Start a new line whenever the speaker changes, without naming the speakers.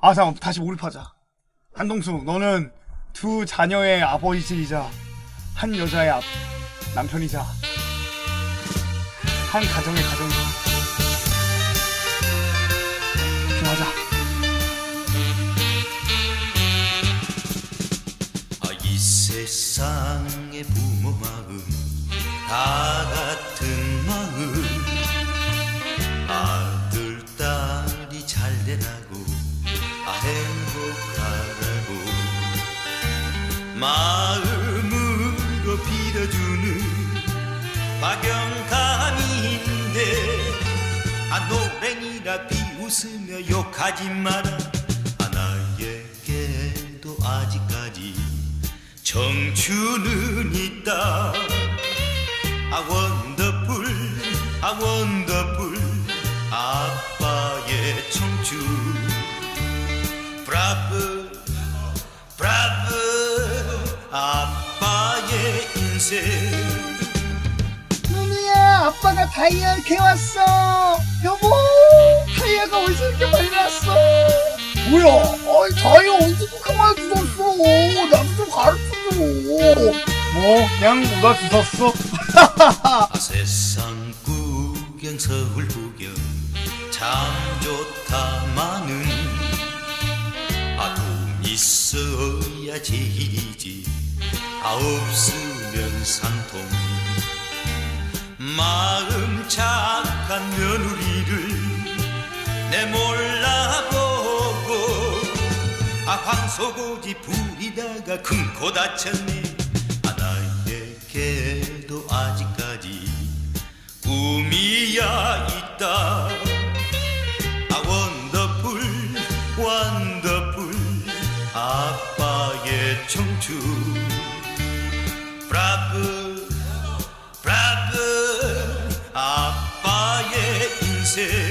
아, 잠깐 다시 몰입하자. 한동숙, 너는 두 자녀의 아버지이자 한 여자의 아- 남편이자 한 가정의 가정이자 집중하자.
아, 이 세상의 부모 마음 다 마음으로 빌어주는 박영감인데 아 노랭이라 비웃으며 욕하지 마라. 아 나에게도 아직까지 청춘은 있다. 아 원더풀 아 원더풀 아빠의 청춘. 브라브 인생
누니야, 아빠가 다이아 캐왔어. 여보, 다이아가 어디서 이렇게 많이 났어? 뭐야? 어이, 다이아 언제 그렇게 많이 주웠어? 나도 좀 가르쳐줘. 뭐, 그냥 누가 주웠어?
아 세상 구경 서울 구경 참 좋다 마는 아돈 있어야 제일이지 아 없으면 산통. 마음 착한 며느리를 내 몰라보고 아 황소고지 부리다가 금코 다쳤네. 아 나에게도 아직까지 꿈이야 있다. 아 원더풀 원더풀 아빠의 청춘 브